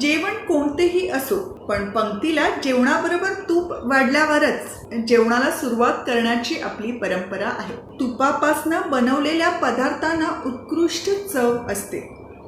जेवण कोणतेही असो पण पंक्तीला जेवणाबरोबर तूप वाढल्यावरच जेवणाला सुरुवात करण्याची आपली परंपरा आहे. तुपापासनं बनवलेल्या पदार्थांना उत्कृष्ट चव असते.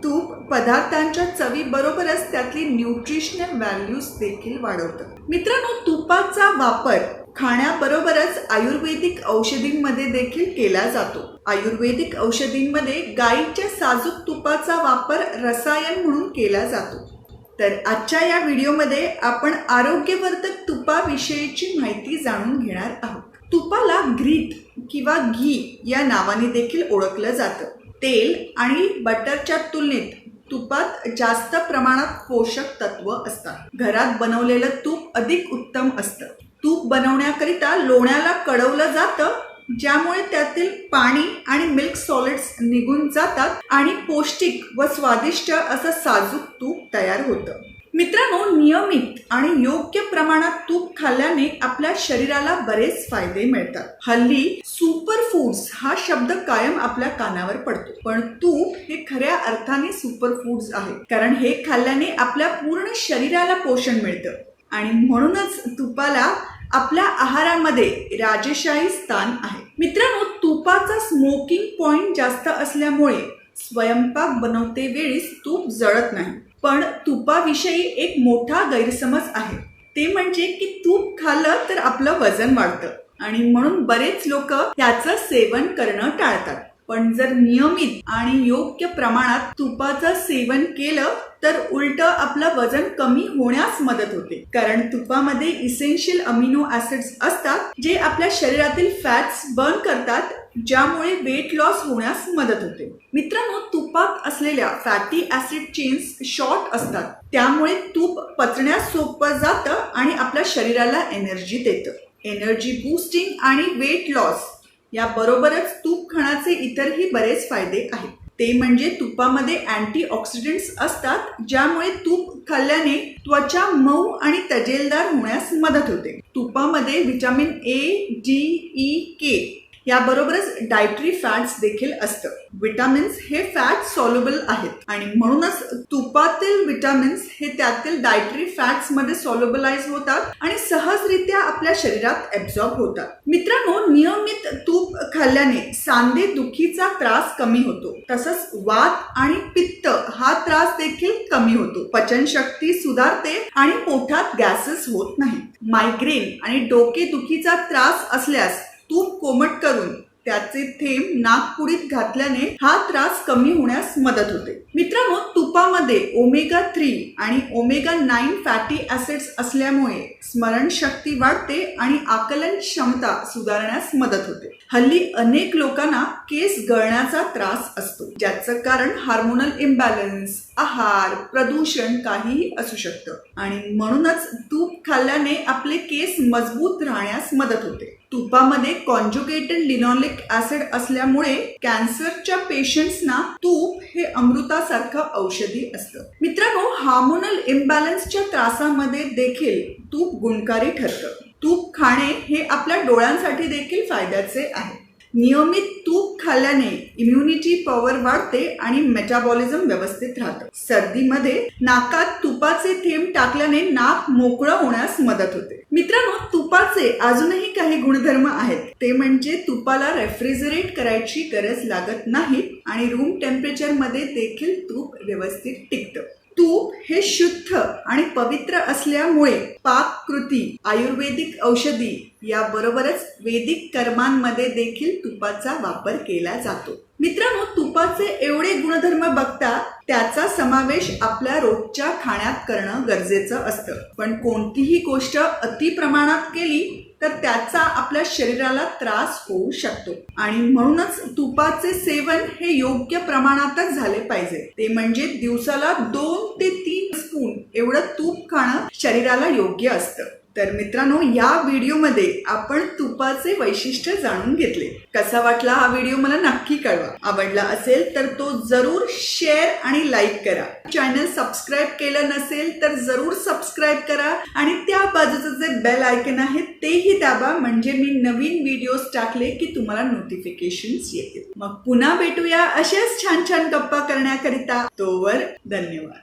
तूप पदार्थांच्या चवीबरोबरच त्यातली न्यूट्रिशनल व्हॅल्यूज देखील वाढवतं. मित्रांनो तुपाचा वापर खाण्याबरोबरच आयुर्वेदिक औषधींमध्ये देखील केला जातो. आयुर्वेदिक औषधींमध्ये गायीच्या साजूक तुपाचा वापर रसायन म्हणून केला जातो. तर आजच्या या व्हिडिओमध्ये आपण आरोग्यवर्धक तुपाविषयीची माहिती जाणून घेणार आहोत. तुपाला ग्रीत किंवा घी या नावाने देखील ओळखलं जातं. तेल आणि बटरच्या तुलनेत तुपात जास्त प्रमाणात पोषक तत्व असतात. घरात बनवलेलं तूप अधिक उत्तम असतं. तूप बनवण्याकरिता लोण्याला कडवलं जातं ज्यामुळे त्यातील पाणी आणि मिल्क सॉलिड्स निघून जातात आणि पौष्टिक व स्वादिष्ट असं साजूक तूप तयार होतं. मित्रांनो नियमित आणि योग्य प्रमाणात तूप खाल्ल्याने आपल्या शरीराला बरेच फायदे मिळतात. हल्ली सुपर फूड्स हा शब्द कायम आपल्या कानावर पडतो. पण तूप हे खऱ्या अर्थाने सुपर फूड्स आहे. कारण हे खाल्ल्याने आपल्या पूर्ण शरीराला पोषण मिळतं. आणि म्हणूनच तुपाला आपल्या आहारामध्ये राजेशाही स्थान आहे. मित्रांनो तुपाचा स्मोकिंग पॉइंट जास्त असल्यामुळे स्वयंपाक बनवते वेळीस तूप जळत नाही. पण तुपाविषयी एक मोठा गैरसमज आहे. ते म्हणजे की तूप खाल्लं तर आपलं वजन वाढतं. आणि म्हणून बरेच लोक त्याचं सेवन करणं टाळतात. पण जर नियमित आणि योग्य प्रमाणात तुपाचं सेवन केलं तर उलट आपलं वजन कमी होण्यास मदत होते. कारण तुपामध्ये इसेन्शियल अमिनो ऍसिड्स असतात जे आपल्या शरीरातील फॅट्स बर्न करतात ज्यामुळे वेट लॉस होण्यास मदत होते. मित्रांनो तुपात असलेल्या फॅटी ऍसिड चेन्स शॉर्ट असतात. त्यामुळे तूप पचण्यास सोपं जातं आणि आपल्या शरीराला एनर्जी देतं. एनर्जी बूस्टिंग आणि वेट लॉस या बरोबरच तूप खाण्याचे इतरही बरेच फायदे आहेत. ते म्हणजे तुपामध्ये अँटी ऑक्सिडंट्स असतात ज्यामुळे तूप खाल्ल्याने त्वचा मऊ आणि तजेलदार होण्यास मदत होते. तुपामध्ये vitamin A D E K याबरोबरच डायटरी फॅट्स देखील असतं. विटामिन्स हे फॅट सॉल्युबल आहेत. आणि म्हणूनच तुपातील विटामिन्स हे त्यातील डायटरी फॅट्समध्ये सॉल्युबलाइज होतात आणि सहजरित्या आपल्या शरीरात ऍब्झॉर्ब होतात. मित्रांनो नियमित तूप खाल्ल्याने सांधे दुखीचा त्रास कमी होतो. तसंच वात आणि पित्त हा त्रास देखील कमी होतो. पचनशक्ती सुधारते आणि पोटात गॅसेस होत नाही मायग्रेन आणि डोकेदुखीचा त्रास असल्यास तूप कोमट करून त्याचे थेंब नागपुडीत घातल्याने हा त्रास कमी होण्यास मदत होते. मित्रांनो तुपामध्ये ओमेगा थ्री आणि ओमेगा नाईन फॅटी ऍसिड्स असल्यामुळे स्मरणशक्ती वाढते आणि आकलन क्षमता सुधारण्यास मदत होते. हल्ली अनेक लोकांना केस गळण्याचा त्रास असतो ज्याचं कारण हार्मोनल इम्बॅलन्स आहार प्रदूषण काहीही असू शकतं. आणि म्हणूनच तूप खाल्ल्याने आपले केस मजबूत राहण्यास मदत होते. तुपामध्ये कॉन्जुगेटेड लिनॉलिक ऍसिड असल्यामुळे कॅन्सरच्या पेशंट्सना तूप हे अमृतासारखं औषधी असतं. मित्रांनो हार्मोनल इम्बॅलन्सच्या त्रासामध्ये देखील तूप गुणकारी ठरतं. तूप खाणे हे आपल्या डोळ्यांसाठी देखील फायद्याचे आहे. नियमित तूप खाल्ल्याने इम्युनिटी पॉवर वाढते आणि मेटाबॉलिझम व्यवस्थित राहतं. सर्दीमध्ये नाकात तुपाचे थेंब टाकल्याने नाक मोकळं होण्यास मदत होते. मित्रांनो तुपाचे अजूनही काही गुणधर्म आहेत. ते म्हणजे तुपाला रेफ्रिजरेट करायची गरज लागत नाही आणि रूम टेम्परेचरमध्ये देखील तूप व्यवस्थित टिकतं. तूप हे शुद्ध आणि पवित्र असल्यामुळे पाककृती आयुर्वेदिक औषधी याबरोबरच वेदिक कर्मांमध्ये देखील तुपाचा वापर केला जातो. मित्रांनो तुपाचे एवढे गुणधर्म बघता त्याचा समावेश आपल्या रोजच्या खाण्यात करणं गरजेचं असतं. पण कोणतीही गोष्ट अति प्रमाणात केली तर त्याचा आपल्या शरीराला त्रास होऊ शकतो. आणि म्हणूनच तुपाचे सेवन हे योग्य प्रमाणातच झाले पाहिजे. ते म्हणजे दिवसाला दोन ते तीन स्पून एवढं तूप खाणं शरीराला योग्य असतं. तर मित्रांनो या व्हिडिओमध्ये आपण तुपाचे वैशिष्ट्य जाणून घेतले. कसा वाटला हा व्हिडिओ मला नक्की कळवा. आवडला असेल तर तो जरूर शेअर आणि लाईक करा. चॅनल सबस्क्राईब केलं नसेल तर जरूर सबस्क्राईब करा. आणि त्या बाजूचं जे बेल आयकन आहे तेही दाबा. म्हणजे मी नवीन व्हिडिओज टाकले की तुम्हाला नोटिफिकेशन्स येतील. मग पुन्हा भेटूया अशाच छान छान गप्पा करण्याकरिता. तोवर धन्यवाद.